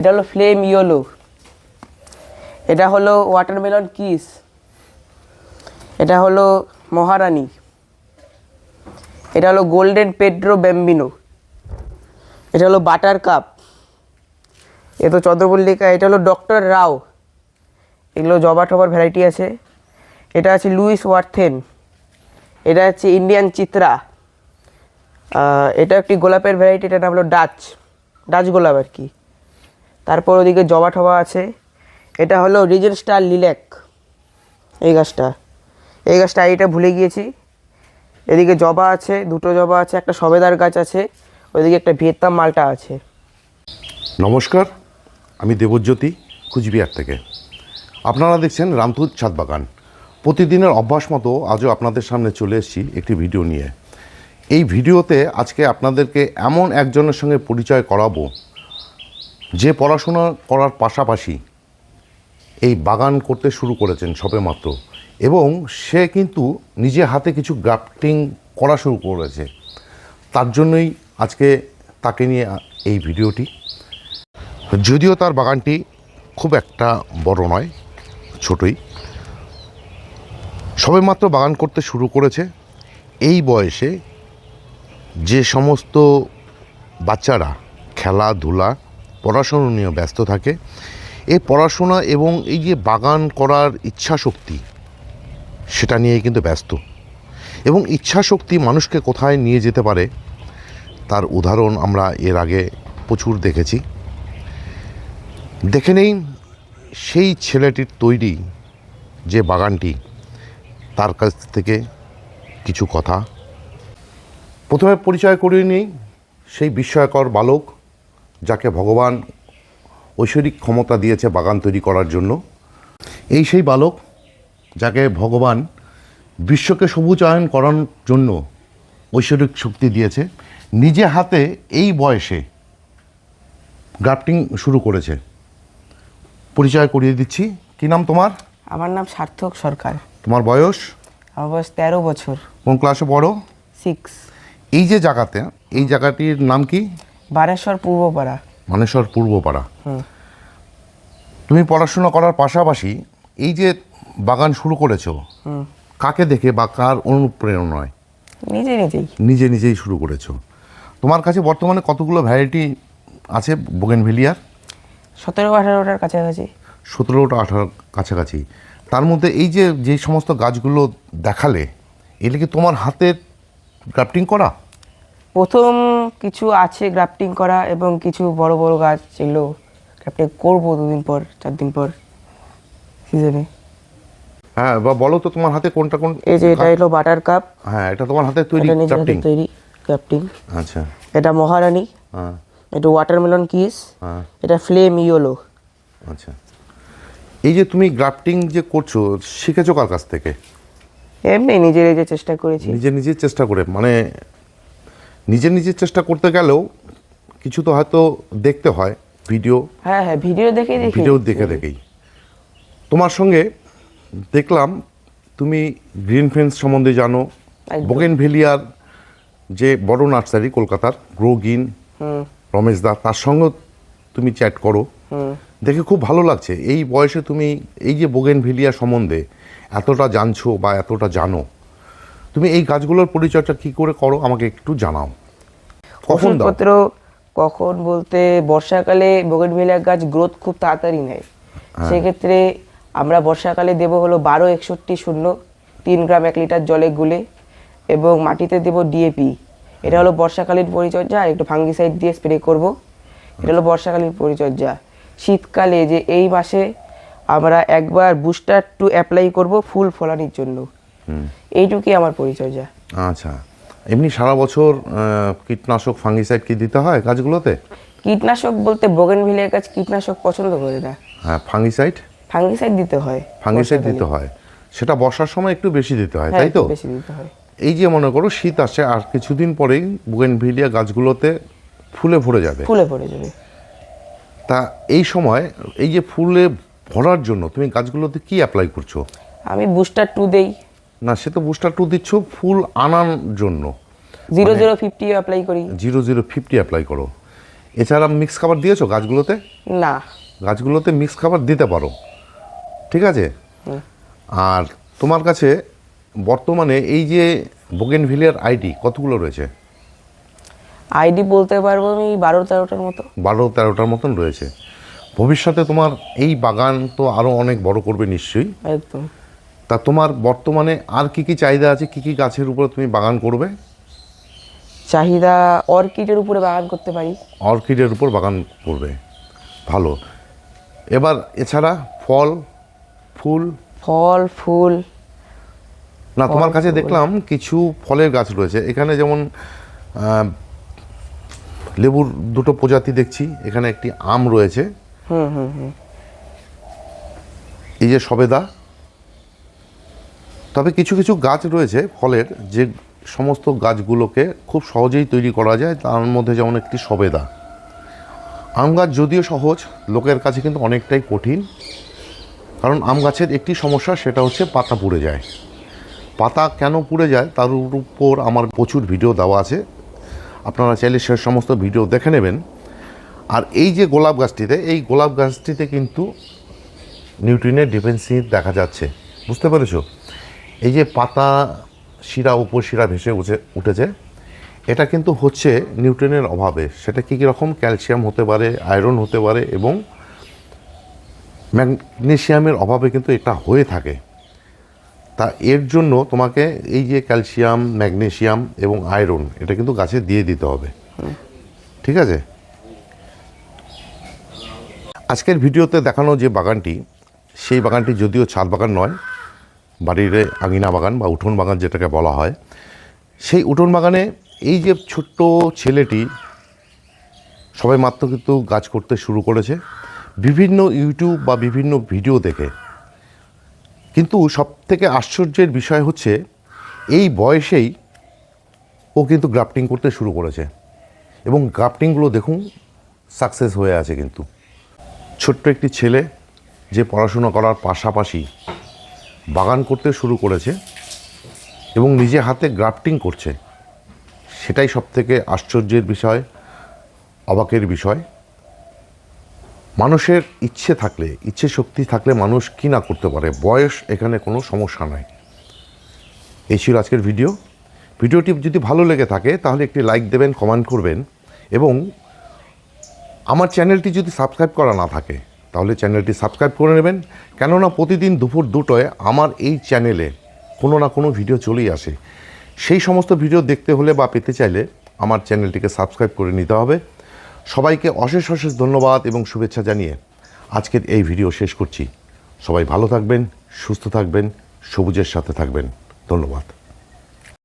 এটা হলো flame yellow এটা হলো ওয়াটারমেলন কিস এটা হলো মহারানী। এটা হলো গোল্ডেন পেড্রো ব্যাম্বিনো এটা হলো বাটার কাপ এ তো চন্দ্রপল্লিকা এটা হলো ডক্টর রাও এগুলো জবা টবার ভ্যারাইটি আছে। এটা আছে লুইস ওয়ার্থেন। এটা হচ্ছে ইন্ডিয়ান চিত্রা। এটা একটি গোলাপের ভ্যারাইটি এটার নাম হলো ডাচ। ডাচ গোলাপ আর কি। তারপর ওদিকে জবা ঠবা আছে। এটা হলো রিজেন স্টার লিল্যাক এই গাছটা। এই গাছটা এটা ভুলে গিয়েছি। এদিকে জবা আছে, দুটো জবা আছে, একটা সবেদার গাছ আছে ওইদিকে একটা ভিয়েতনাম মালটা আছে। নমস্কার, আমি দেবজ্যোতি, কুচবিহার থেকে। আপনারা দেখছেন রামপুর ছাদ বাগান। প্রতিদিনের অভ্যাস মতো আজও আপনাদের সামনে চলে এসেছি একটি ভিডিও নিয়ে। এই ভিডিওতে আজকে আপনাদেরকে এমন একজনের সঙ্গে পরিচয় করাবো যে পড়াশোনা করার পাশাপাশি এই বাগান করতে শুরু করেছেন সবেমাত্র এবং সে কিন্তু নিজে হাতে কিছু গ্রাফটিং করা শুরু করেছে। তার জন্যই আজকে তাকে নিয়ে এই ভিডিওটি। যদিও তার বাগানটি খুব একটা বড় নয়, ছোটই। সবেমাত্র বাগান করতে শুরু করেছে এই বয়সে যে সমস্ত বাচ্চারা খেলাধুলা পড়াশুনো নিয়ে ব্যস্ত থাকে। এই পড়াশোনা এবং এই যে বাগান করার ইচ্ছা শক্তি সেটা নিয়ে কিন্তু ব্যস্ত। এবং ইচ্ছা শক্তি মানুষকে কোথায় নিয়ে যেতে পারে, তার উদাহরণ আমরা এর আগে প্রচুর দেখেছি। দেখে নেই, সেই ছেলেটির তৈরি যে বাগানটি, তার কাছ থেকে কিছু কথা। প্রথমে পরিচয় করিয়ে নিই, সেই বিস্ময়কর বালক। যাকে ভগবান ঐশ্বরিক ক্ষমতা দিয়েছে বাগান তৈরি করার জন্য। এই সেই বালক যাকে ভগবান বিশ্বকে সবুজায়ন করার জন্য ঐশ্বরিক শক্তি দিয়েছে নিজে হাতে এই বয়সে গ্রাফটিং শুরু করেছে। পরিচয় করিয়ে দিচ্ছি। কি নাম তোমার? আমার নাম সার্থক সরকার। তোমার বয়স? আমার বয়স তেরো বছর। কোন ক্লাসে পড়ো? সিক্স। এই যে জায়গাতে এই জায়গাটির নাম কি? বারেশ্বর পূর্বপাড়া। মানেশ্বর পূর্বপাড়া। তুমি পড়াশোনা করার পাশাপাশি এই যে বাগান শুরু করেছ কাকে দেখে বা কার অনুপ্রেরণায়? নিজে নিজেই। নিজে নিজেই শুরু করেছ। তোমার কাছে বর্তমানে কতগুলো ভ্যারাইটি আছে বোগেন বোগেনভেলিয়ার? সতেরো আঠারোটার কাছাকাছি। সতেরোটা আঠারো কাছাকাছি। তার মধ্যে এই যে যে সমস্ত গাছগুলো দেখালে এগুলো কি তোমার হাতে গ্রাফটিং করা? প্রথম কিছু আছে গ্রাফটিং করা এবং কিছু বড় বড় গাছ যেগুলো গ্রাফটিং করব দুদিন পর চার দিন পর সিজনে হ্যাঁ বা বলো তো তোমার হাতে কোনটা কোন এই যে এটা হলো বাটার কাপ হ্যাঁ এটা তোমার হাতে তৈরি গ্রাফটিং তৈরি গ্রাফটিং আচ্ছা। এটা মহারানী। হ্যাঁ। এটা ওয়াটারমেলন কিস হ্যাঁ। এটা ফ্লেম ইয়েলো আচ্ছা। এই যে তুমি গ্রাফটিং যে করছ শিখেছো কার কাছ থেকে? এমনি নিজের এই যে চেষ্টা করেছি। নিজে নিজে চেষ্টা করে মানে নিজে নিজের চেষ্টা করতে গেলেও কিছু তো হয়তো দেখতে হয় ভিডিও। হ্যাঁ হ্যাঁ ভিডিও দেখে দেখি। ভিডিও দেখে দেখেই। তোমার সঙ্গে দেখলাম তুমি গ্রিন ফেন্স সম্বন্ধে জানো। বোগেন ভেলিয়ার যে বড় নার্সারি কলকাতার গ্রো গ্রিন রমেশ দা তার সঙ্গে তুমি চ্যাট করো। দেখে খুব ভালো লাগছে। এই বয়সে তুমি এই যে বোগেন ভেলিয়া সম্বন্ধে এতটা জানছো বা এতটা জানো তুমি এই গাছগুলোর পরিচর্যা কী করে করো আমাকে একটু জানাও। কখন ওষুধপত্র কখন বলতে বর্ষাকালে বোগেনভিলিয়া গাছ গ্রোথ খুব তাড়াতাড়ি নেয়। হ্যাঁ। সেক্ষেত্রে আমরা বর্ষাকালে দেব হলো বারো একষট্টি শূন্য তিন গ্রাম এক লিটার জলে গুলে এবং মাটিতে দেব ডিএপি এটা হলো বর্ষাকালীন পরিচর্যা আর একটু ফাঙ্গিসাইড দিয়ে স্প্রে করব। এটা হলো বর্ষাকালীন পরিচর্যা। শীতকালে যে এই মাসে আমরা একবার বুস্টার টু অ্যাপ্লাই করব ফুল ফলানির জন্য। এইটুকুই আমার পরিচর্যা আচ্ছা। এমনি সারা বছর কীটনাশক ফাঙ্গিসাইড কি দিতে হয় গাছগুলোতে কীটনাশক বলতে বোগেনভিলিয়া গাছ কীটনাশক পছন্দ করে না হ্যাঁ ফাঙ্গিসাইড ফাঙ্গিসাইড দিতে হয়। ফাঙ্গিসাইড দিতে হয়। সেটা বর্ষার সময় একটু বেশি দিতে হয় হ্যাঁ, তাই তো বেশি দিতে হয়। এই যে মনে করো শীত আসছে আর কিছুদিন পরেই বুগেনভিলিয়া গাছগুলোতে ফুলে ভরে যাবে। ফুলে পড়ে যাবে। তা এই সময় এই যে ফুলে ভরার জন্য তুমি গাছগুলোতে কি অ্যাপ্লাই করছ? আমি বুস্টার টু দেই। না সে তো বুস্টার টু দিচ্ছ ফুল আনার জন্য। জিরো জিরো ফিফটি অ্যাপ্লাই করি। জিরো জিরো ফিফটি অ্যাপ্লাই করো। এছাড়া মিক্স খাবার দিয়েছ গাছগুলোতে? না। গাছগুলোতে মিক্স খাবার দিতে পারো। ঠিক আছে? আর তোমার কাছে বর্তমানে এই যে বোগেনভিলিয়ার আইডি কতগুলো রয়েছে? আইডি বলতে পারব আমি বারো তেরোটার মতো। বারো তেরোটার মতন রয়েছে। ভবিষ্যতে তোমার এই বাগান তো আরও অনেক বড় করবে নিশ্চয়ই। একদম। তা তোমার বর্তমানে আর কি কি চাহিদা আছে কি কি গাছের উপরে তুমি বাগান করবে? চাহিদা অর্কিডের উপরে বাগান করতে পারি। অর্কিডের উপর বাগান করবে। ভালো। এবার এছাড়া ফল ফুল? ফল ফুল। না তোমার কাছে দেখলাম কিছু ফলের গাছ রয়েছে। এখানে যেমন লেবুর দুটো প্রজাতি দেখছি। এখানে একটি আম রয়েছে। হুম হুম হুম। এই যে সবেদা তবে কিছু কিছু গাছ রয়েছে ফলের, যে সমস্ত গাছগুলোকে খুব সহজেই তৈরি করা যায়, তার মধ্যে যেমন একটি সবেদা। আম গাছ যদিও সহজ, লোকের কাছে কিন্তু অনেকটাই কঠিন, কারণ আম গাছের একটি সমস্যা সেটা হচ্ছে পাতা পুড়ে যায়। পাতা কেন পুড়ে যায় তার উপর আমার প্রচুর ভিডিও দেওয়া আছে, আপনারা চাইলে সে সমস্ত ভিডিও দেখে নেবেন। আর এই যে গোলাপ গাছটিতে, এই গোলাপ গাছটিতে কিন্তু নিউট্রিনের ডিফেন্সি দেখা যাচ্ছে, বুঝতে পেরেছ? এই যে পাতা শিরা উপশিরা ভেসে উঠে, উঠেছে, এটা কিন্তু হচ্ছে নিউট্রেনের অভাবে। সেটা কী কী রকম? ক্যালসিয়াম হতে পারে, আয়রন হতে পারে এবং ম্যাগনেশিয়ামের অভাবে কিন্তু এটা হয়ে থাকে। তা এর জন্য তোমাকে এই যে ক্যালসিয়াম ম্যাগনেশিয়াম এবং আয়রন, এটা কিন্তু গাছে দিয়ে দিতে হবে। ঠিক আছে? আজকের ভিডিওতে দেখানো যে বাগানটি, সেই বাগানটি যদিও ছাদ বাগান নয় বাড়ির আঙিনা বাগান বা উঠোন বাগান যেটাকে বলা হয়, সেই উঠোন বাগানে এই যে ছোট্ট ছেলেটি সবাই মাত্র কিন্তু গাছ করতে শুরু করেছে, বিভিন্ন ইউটিউব বা বিভিন্ন ভিডিও দেখে। কিন্তু সব থেকে আশ্চর্যের বিষয় হচ্ছে, এই বয়সেই ও কিন্তু গ্রাফটিং করতে শুরু করেছে। এবং গ্রাফটিংগুলো দেখুন, সাকসেস হয়ে আছে কিন্তু। ছোট্ট একটি ছেলে যে পড়াশোনা করার পাশাপাশি বাগান করতে শুরু করেছে এবং নিজে হাতে গ্রাফটিং করছে। সেটাই সব থেকে আশ্চর্যের বিষয়, অবাকের বিষয়। মানুষের ইচ্ছে থাকলে, ইচ্ছে শক্তি থাকলে মানুষ কি না করতে পারে? বয়স এখানে কোনো সমস্যা নাই এই ছিল আজকের ভিডিও। ভিডিওটি যদি ভালো লেগে থাকে, তাহলে একটি লাইক দেবেন, কমেন্ট করবেন এবং আমার চ্যানেলটি যদি সাবস্ক্রাইব করা না থাকে তাহলে চ্যানেলটি সাবস্ক্রাইব করে নেবেন। কেননা প্রতিদিন দুপুর দুটোয় আমার এই চ্যানেলে কোনো না কোনো ভিডিও চলেই আসে। সেই সমস্ত ভিডিও দেখতে হলে বা পেতে চাইলে আমার চ্যানেলটিকে সাবস্ক্রাইব করে নিতে হবে। সবাইকে অশেষ অশেষ ধন্যবাদ এবং শুভেচ্ছা জানিয়ে আজকের এই ভিডিও শেষ করছি। সবাই ভালো থাকবেন, সুস্থ থাকবেন, সবুজের সাথে থাকবেন। ধন্যবাদ।